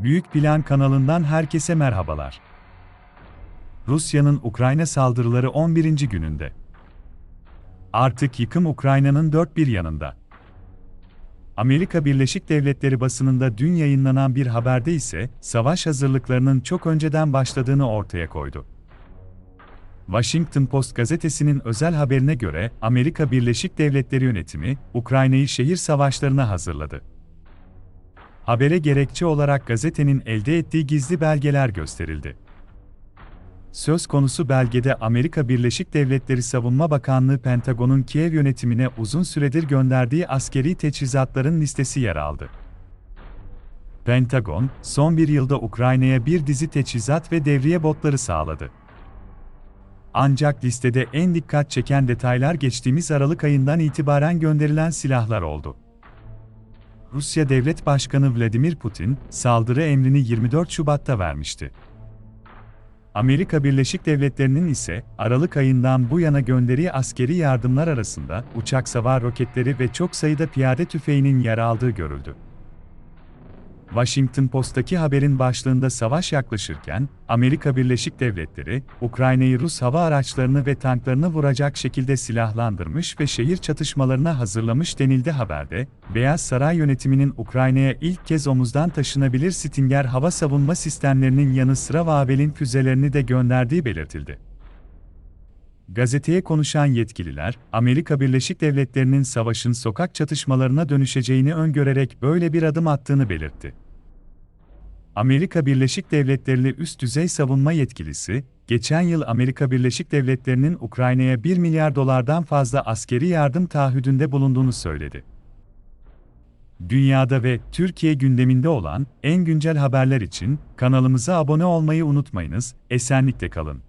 Büyük Plan kanalından herkese merhabalar. Rusya'nın Ukrayna saldırıları 11. gününde. Artık yıkım Ukrayna'nın dört bir yanında. Amerika Birleşik Devletleri basınında dün yayınlanan bir haberde ise savaş hazırlıklarının çok önceden başladığını ortaya koydu. Washington Post gazetesinin özel haberine göre Amerika Birleşik Devletleri yönetimi Ukrayna'yı şehir savaşlarına hazırladı. Habere gerekçe olarak gazetenin elde ettiği gizli belgeler gösterildi. Söz konusu belgede Amerika Birleşik Devletleri Savunma Bakanlığı Pentagon'un Kiev yönetimine uzun süredir gönderdiği askeri teçhizatların listesi yer aldı. Pentagon, son bir yılda Ukrayna'ya bir dizi teçhizat ve devriye botları sağladı. Ancak listede en dikkat çeken detaylar geçtiğimiz Aralık ayından itibaren gönderilen silahlar oldu. Rusya Devlet Başkanı Vladimir Putin, saldırı emrini 24 Şubat'ta vermişti. Amerika Birleşik Devletleri'nin ise Aralık ayından bu yana gönderdiği askeri yardımlar arasında uçak savar roketleri ve çok sayıda piyade tüfeğinin yer aldığı görüldü. Washington Post'taki haberin başlığında savaş yaklaşırken, Amerika Birleşik Devletleri, Ukrayna'yı Rus hava araçlarını ve tanklarını vuracak şekilde silahlandırmış ve şehir çatışmalarına hazırlamış denildi haberde, Beyaz Saray yönetiminin Ukrayna'ya ilk kez omuzdan taşınabilir Stinger hava savunma sistemlerinin yanı sıra Vavel'in füzelerini de gönderdiği belirtildi. Gazeteye konuşan yetkililer, Amerika Birleşik Devletleri'nin savaşın sokak çatışmalarına dönüşeceğini öngörerek böyle bir adım attığını belirtti. Amerika Birleşik Devletleri üst düzey savunma yetkilisi, geçen yıl Amerika Birleşik Devletleri'nin Ukrayna'ya 1 milyar dolardan fazla askeri yardım taahhüdünde bulunduğunu söyledi. Dünyada ve Türkiye gündeminde olan en güncel haberler için kanalımıza abone olmayı unutmayınız, esenlikle kalın.